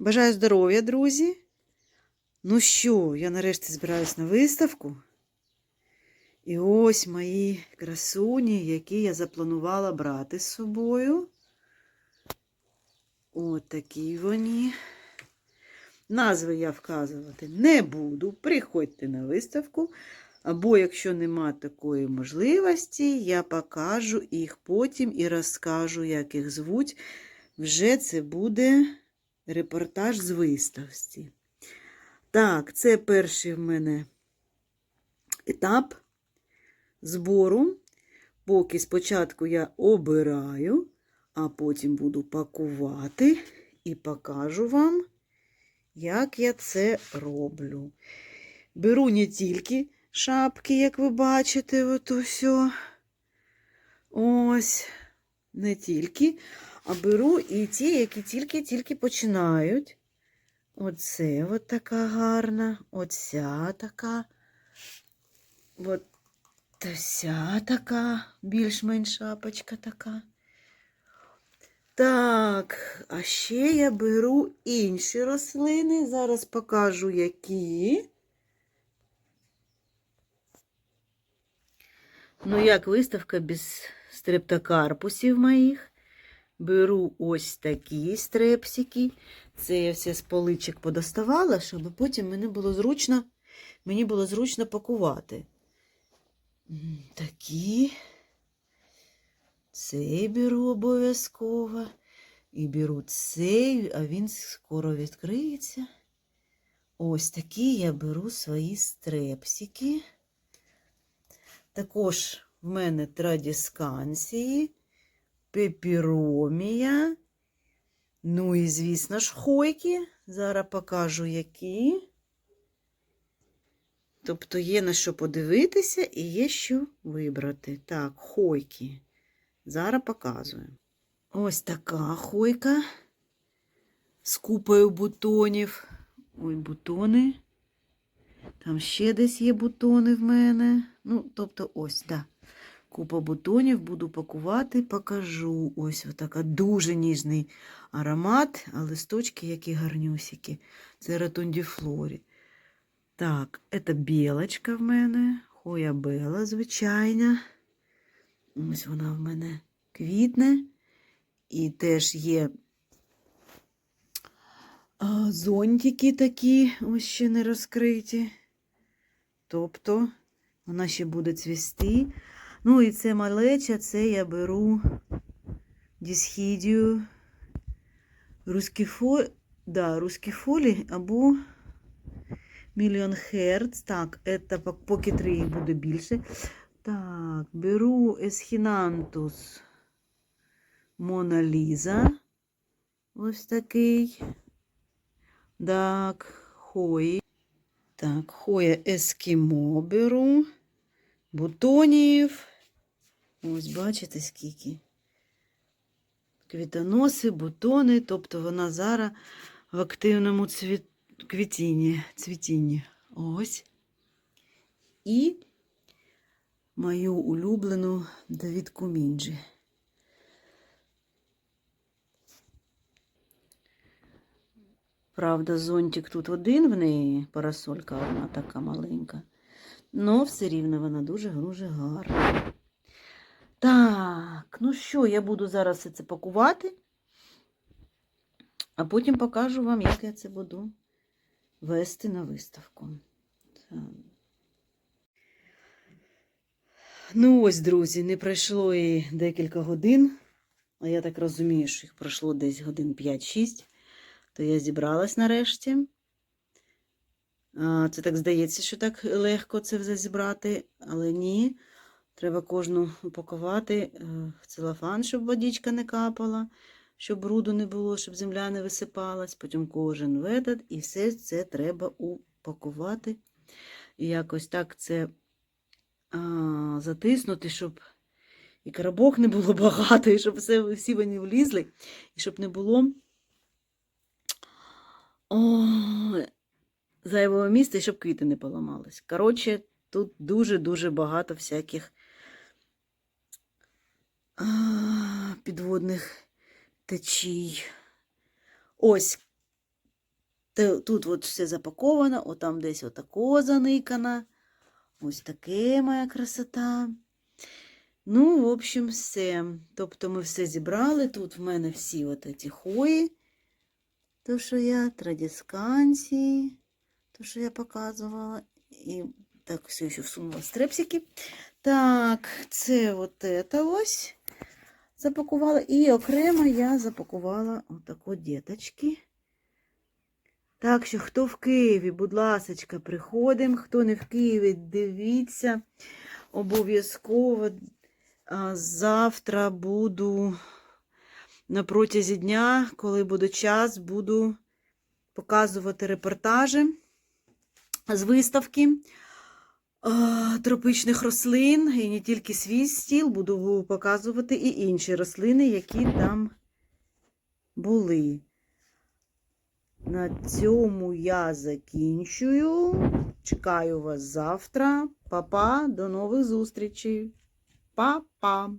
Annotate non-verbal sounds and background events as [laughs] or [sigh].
Бажаю здоров'я, друзі. Ну що, я нарешті збираюсь на виставку. І ось мої красуні, які я запланувала брати з собою. От такі вони. Назви я вказувати не буду. Приходьте на виставку. Або, якщо нема такої можливості, я покажу їх потім і розкажу, як їх звуть. Вже це буде репортаж з виставці. Так, це перший в мене етап збору. Поки спочатку я обираю, а потім буду пакувати і покажу вам, як я це роблю. Беру не тільки шапки, як ви бачите, от все. Ось, не тільки, а беру і ті, які тільки-тільки починають. Оце от така гарна, оця така, от ця така, більш-менш шапочка така. Так, а ще я беру інші рослини. Зараз покажу, які. Ну, як виставка без стрептокарпусів моїх. Беру ось такі стрепсики. Це я все з поличок подоставала, щоб потім мені було зручно, мені було зручно пакувати. Такі. Цей беру обов'язково. І беру цей, а він скоро відкриється. Ось такі я беру свої стрепсики. Також в мене традіскансії, пепіромія. Ну і, звісно ж, хойки. Зараз покажу, які. Тобто є на що подивитися і є що вибрати. Так, хойки. Зараз показую. Ось така хойка з купою бутонів. Ой, бутони. Там ще десь є бутони в мене. Ну, тобто, ось, да. Купа бутонів буду пакувати, покажу. Ось така дуже ніжний аромат, а листочки які гарнюсики. Це ретундіфлорі. Так, це білочка в мене, хоя бела, звичайна. Ось вона в мене квітне. І теж є зонтики такі, ось ще не розкриті. Тобто вона ще буде цвісти. Ну і це малеча, це я беру дісхідію рускіфо... да, рускіфолі або мільйон херц. Так, це поки три їх буде більше. Так, беру есхінантус Мона Ліза. Ось такий. Так, хої. Так, хоя ескімо беру. Бутонів. Ось, бачите, скільки. Квітоноси, бутони, тобто вона зараз в активному цвіт... квітінні, цвітінні. Ось. І мою улюблену Давідку Мінджі. Правда, зонтик тут один в неї, парасолька вона така маленька. Ну, все рівно вона дуже-дуже гарна. Так, ну що, я буду зараз це пакувати, а потім покажу вам, як я це буду вести на виставку. Так. Ну, ось, друзі, не пройшло і декілька годин, а я так розумію, що їх пройшло десь годин 5-6 то я зібралась нарешті. Це так здається, що так легко це все зібрати, але ні. Треба кожну упакувати е, в целофан, щоб водичка не капала, щоб бруду не було, щоб земля не висипалась. Потім кожен ведет, і все це треба упакувати. І якось так це а, затиснути, щоб і коробок не було [laughs] багато, і щоб все, всі вони влізли, і щоб не було. О, зайвого місця, щоб квіти не поламались. Коротше, тут дуже-дуже багато всяких підводних течій. Ось Тут от все запаковано, отам десь отако заникано. Ось таке моя красота. Ну, в общем, все. Тобто ми все зібрали. Тут в мене всі от ці хої. То, що я, традісканції, то, що я показувала. І так, все ще всунула стрепсики. Так, це от це ось запакувала. І окремо я запакувала отако діточки. Так що, хто в Києві, будь ласочка, приходимо. Хто не в Києві, дивіться. Обов'язково завтра буду на протязі дня, коли буде час, буду показувати репортажі з виставки а, тропічних рослин. І не тільки свій стіл, буду показувати і інші рослини, які там були. На цьому я закінчую. Чекаю вас завтра. Па-па, до нових зустрічей. Па-па.